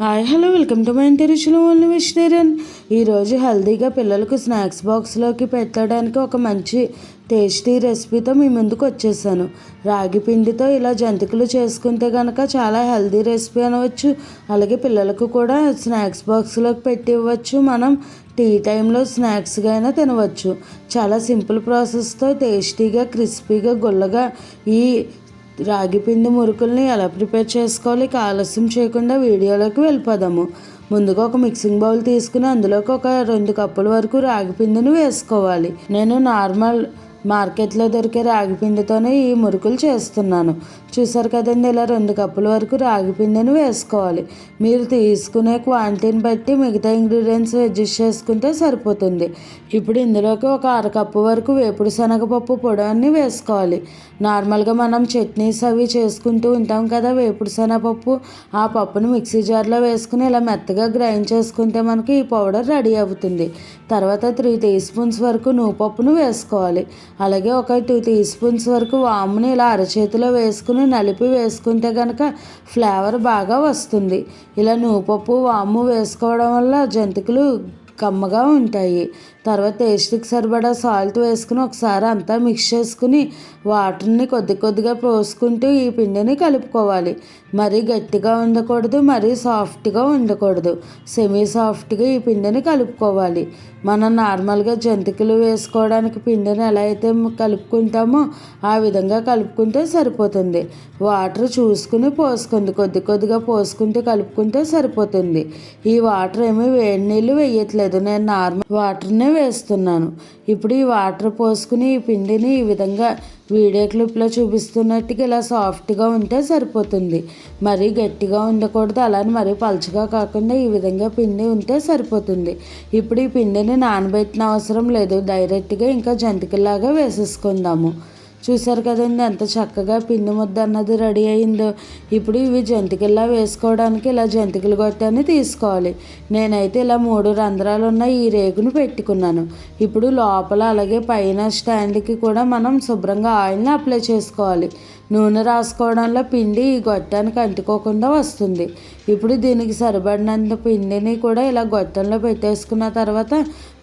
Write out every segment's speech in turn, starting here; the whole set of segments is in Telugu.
Hi hello welcome to my ఇంటి ఓన్లీ వెజిటేరియన్ ఈరోజు హెల్దీగా పిల్లలకు స్నాక్స్ బాక్స్లోకి పెట్టడానికి ఒక మంచి టేస్టీ రెసిపీతో మీ ముందుకు వచ్చేసాను. రాగి పిండితో ఇలా జంతికలు చేసుకుంటే కనుక చాలా హెల్దీ రెసిపీ అనవచ్చు. అలాగే పిల్లలకు కూడా స్నాక్స్ బాక్స్లోకి పెట్టి ఇవ్వచ్చు మనం టీ టైంలో స్నాక్స్గా అయినా తినవచ్చు. చాలా సింపుల్ ప్రాసెస్తో టేస్టీగా క్రిస్పీగా గుల్లగా ఈ రాగి పిండి మురుకుల్ని ఎలా ప్రిపేర్ చేసుకోవాలి? ఆలస్యం చేయకుండా వీడియోలోకి వెళ్ళిపోదాము. ముందుగా ఒక మిక్సింగ్ బౌల్ తీసుకుని అందులోకి ఒక రెండు కప్పుల వరకు రాగి పిండిని వేసుకోవాలి. నేను నార్మల్ మార్కెట్లో దొరికే రాగి పిండితోనే ఈ మురుకులు చేస్తున్నాను. చూసారు కదండి ఇలా రెండు కప్పుల వరకు రాగి పిండిని వేసుకోవాలి. మీరు తీసుకునే క్వాంటిటీని బట్టి మిగతా ఇంగ్రీడియంట్స్ అడ్జస్ట్ చేసుకుంటే సరిపోతుంది. ఇప్పుడు ఇందులోకి ఒక అరకప్పు వరకు వేపుడు శనగపప్పు పొడవన్నీ వేసుకోవాలి. నార్మల్గా మనం చట్నీస్ అవి చేసుకుంటూ ఉంటాం కదా వేపుడు శనగపప్పు ఆ పప్పును మిక్సీ జార్లో వేసుకుని ఇలా మెత్తగా గ్రైండ్ చేసుకుంటే మనకి ఈ పౌడర్ రెడీ అవుతుంది. తర్వాత త్రీ టీ స్పూన్స్ వరకు నువ్వుపప్పును వేసుకోవాలి. అలాగే ఒక టూ టీ స్పూన్స్ వరకు వాముని ఇలా అరచేతిలో వేసుకుని నలిపి వేసుకుంటే కనుక ఫ్లేవర్ బాగా వస్తుంది. ఇలా నువ్వుపప్పు వాము వేసుకోవడం వల్ల జంతికలు కమ్మగా ఉంటాయి. తర్వాత టేస్ట్కి సరిపడా సాల్ట్ వేసుకుని ఒకసారి అంతా మిక్స్ చేసుకుని వాటర్ని కొద్ది కొద్దిగా పోసుకుంటూ ఈ పిండిని కలుపుకోవాలి. మరీ గట్టిగా ఉండకూడదు మరీ సాఫ్ట్గా ఉండకూడదు. సెమీ సాఫ్ట్గా ఈ పిండిని కలుపుకోవాలి. మనం నార్మల్గా జంతికలు వేసుకోవడానికి పిండిని ఎలా అయితే కలుపుకుంటామో ఆ విధంగా కలుపుకుంటే సరిపోతుంది. వాటర్ చూసుకుని పోసుకుంది కొద్ది కొద్దిగా పోసుకుంటూ కలుపుకుంటే సరిపోతుంది. ఈ వాటర్ ఏమీ వేడి నీళ్ళు వేయట్లేదు. నేను నార్మల్ వాటర్నే వేస్తున్నాను. ఇప్పుడు ఈ వాటర్ పోసుకుని ఈ పిండిని ఈ విధంగా వీడియో క్లిప్లో చూపిస్తున్నట్టుగా ఇలా సాఫ్ట్గా ఉంటే సరిపోతుంది. మరీ గట్టిగా ఉండకూడదు. అలానే మరీ పలుచగా కాకుండా ఈ విధంగా పిండి ఉంటే సరిపోతుంది. ఇప్పుడు ఈ పిండిని నానబెట్టిన అవసరం లేదు. డైరెక్ట్గా ఇంకా జంతికలాగా వేసేసుకుందాము. చూసారు కదండి ఎంత చక్కగా పిండి ముద్ద అన్నది రెడీ అయిందో. ఇప్పుడు ఇవి జంతికల్లా వేసుకోవడానికి ఇలా జంతికలు గొట్టాన్ని తీసుకోవాలి. నేనైతే ఇలా మూడు రంధ్రాలు ఉన్న ఈ రేకును పెట్టుకున్నాను. ఇప్పుడు లోపల అలాగే పైన స్టాండ్కి కూడా మనం శుభ్రంగా ఆయిల్ని అప్లై చేసుకోవాలి. నూనె రాసుకోవడంలో పిండి ఈ గొట్టానికి అంటుకోకుండా వస్తుంది. ఇప్పుడు దీనికి సరిపడినంత పిండిని కూడా ఇలా గొట్టంలో పెట్టేసుకున్న తర్వాత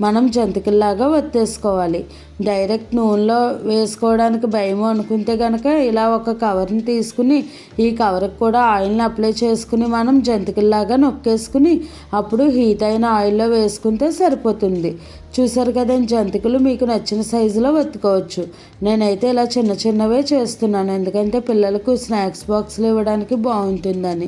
మనం జంతికల్లాగా వత్తేసుకోవాలి డైరెక్ట్ నూనెలో వేసుకోవడానికి భయం అనుకుంటే కనుక ఇలా ఒక కవర్ని తీసుకుని ఈ కవర్కి కూడా ఆయిల్ని అప్లై చేసుకుని మనం జంతికల్లాగా నొక్కేసుకుని అప్పుడు హీట్ అయిన ఆయిల్లో వేసుకుంటే సరిపోతుంది. చూసారు కదండి జంతికలు మీకు నచ్చిన సైజులో వత్తుకోవచ్చు నేనైతే ఇలా చిన్న చిన్నవే చేస్తున్నాను ఎందుకంటే పిల్లలకు స్నాక్స్ బాక్స్లు ఇవ్వడానికి బాగుంటుందని.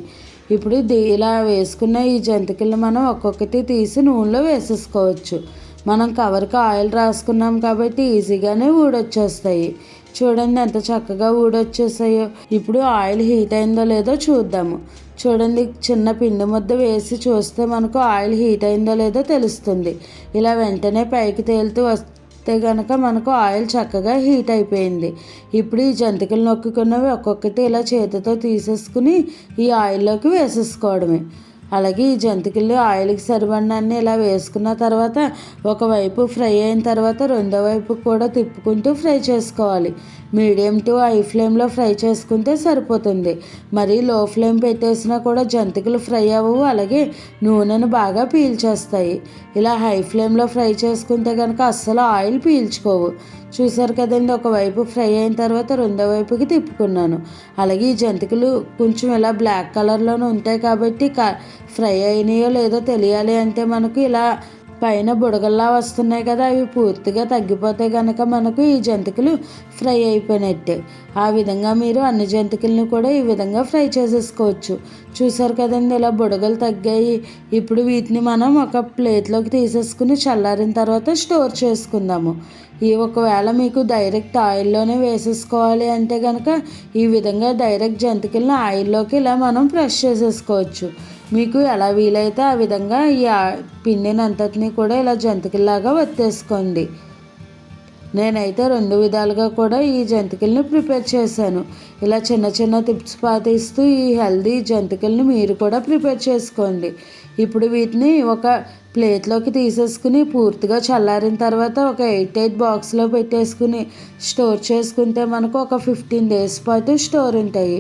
ఇప్పుడు ఇలా వేసుకున్న ఈ జంతికలు మనం ఒక్కొక్కటి తీసి నూనెలో వేసేసుకోవచ్చు. మనం కవర్కి ఆయిల్ రాసుకున్నాం కాబట్టి ఈజీగానే ఊడొచ్చేస్తాయి. చూడండి ఎంత చక్కగా ఊడొచ్చేసాయో. ఇప్పుడు ఆయిల్ హీట్ అయిందో లేదో చూద్దాము. చూడండి చిన్న పిండి ముద్ద వేసి చూస్తే మనకు ఆయిల్ హీట్ అయిందో లేదో తెలుస్తుంది. ఇలా వెంటనే పైకి తేలుతూ వస్తే కనుక మనకు ఆయిల్ చక్కగా హీట్ అయిపోయింది. ఇప్పుడు ఈ జంతికలు నొక్కుకున్నవి ఒక్కొక్కటి ఇలా చేతితో తీసేసుకుని ఈ ఆయిల్లోకి వేసేసుకోవడమే. అలాగే ఈ జంతికలు ఆయిల్కి సరిపడినన్ని ఇలా వేసుకున్న తర్వాత ఒకవైపు ఫ్రై అయిన తర్వాత రెండో వైపు కూడా తిప్పుకుంటూ ఫ్రై చేసుకోవాలి. మీడియం టు హై ఫ్లేమ్లో ఫ్రై చేసుకుంటే సరిపోతుంది. మరీ లో ఫ్లేమ్ పెట్టేసినా కూడా జంతికలు ఫ్రై అవ్వవు అలాగే నూనెను బాగా పీల్చేస్తాయి ఇలా హై ఫ్లేమ్లో ఫ్రై చేసుకుంటే కనుక అస్సలు ఆయిల్ పీల్చుకోవు. చూసారు కదండి ఒకవైపు ఫ్రై అయిన తర్వాత రెండో వైపుకి తిప్పుకున్నాను. అలాగే ఈ జంతికలు కొంచెం ఇలా బ్లాక్ కలర్లోనే ఉంటాయి కాబట్టి ఫ్రై అయినాయో లేదో తెలియాలి అంటే మనకు ఇలా పైన బుడగల్లా వస్తున్నాయి కదా అవి పూర్తిగా తగ్గిపోతే కనుక మనకు ఈ జంతికలు ఫ్రై అయిపోయినట్టే. ఆ విధంగా మీరు అన్ని జంతికలను కూడా ఈ విధంగా ఫ్రై చేసేసుకోవచ్చు. చూసారు కదండి ఇలా బుడగలు తగ్గాయి. ఇప్పుడు వీటిని మనం ఒక ప్లేట్లోకి తీసేసుకుని చల్లారిన తర్వాత స్టోర్ చేసుకుందాము. ఈ ఒకవేళ మీకు డైరెక్ట్ ఆయిల్లోనే వేసేసుకోవాలి అంటే కనుక ఈ విధంగా డైరెక్ట్ జంతికలను ఆయిల్లోకి ఇలా మనం ఫ్రెష్ చేసేసుకోవచ్చు. మీకు ఎలా వీలైతే ఆ విధంగా ఈ పిండిని అంతటినీ కూడా ఇలా జంతికల్లాగా వత్తేసుకోండి. నేనైతే రెండు విధాలుగా కూడా ఈ జంతికల్ని ప్రిపేర్ చేశాను. ఇలా చిన్న చిన్న టిప్స్ పాటిస్తూ ఈ హెల్దీ జంతికల్ని మీరు కూడా ప్రిపేర్ చేసుకోండి. ఇప్పుడు వీటిని ఒక ప్లేట్లోకి తీసేసుకుని పూర్తిగా చల్లారిన తర్వాత ఒక ఎయిట్ ఎయిట్ బాక్స్లో పెట్టేసుకుని స్టోర్ చేసుకుంటే మనకు ఒక ఫిఫ్టీన్ డేస్ పాటు స్టోర్ ఉంటాయి.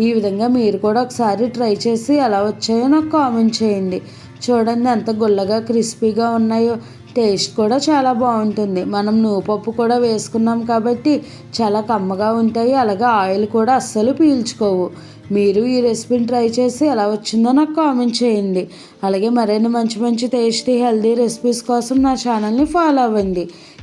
ఈ విధంగా మీరు కూడా ఒకసారి ట్రై చేసి ఎలా వచ్చాయో నాకు కామెంట్ చేయండి. చూడండి ఎంత గుల్లగా క్రిస్పీగా ఉన్నాయో. టేస్ట్ కూడా చాలా బాగుంటుంది. మనం నువ్వుపప్పు కూడా వేసుకున్నాం కాబట్టి చాలా కమ్మగా ఉంటాయి. అలాగే ఆయిల్ కూడా అస్సలు పీల్చుకోవు. మీరు ఈ రెసిపీని ట్రై చేసి ఎలా వచ్చిందో నాకు కామెంట్ చేయండి. అలాగే మరిన్ని మంచి మంచి టేస్టీ హెల్దీ రెసిపీస్ కోసం నా ఛానల్ని ఫాలో అవ్వండి.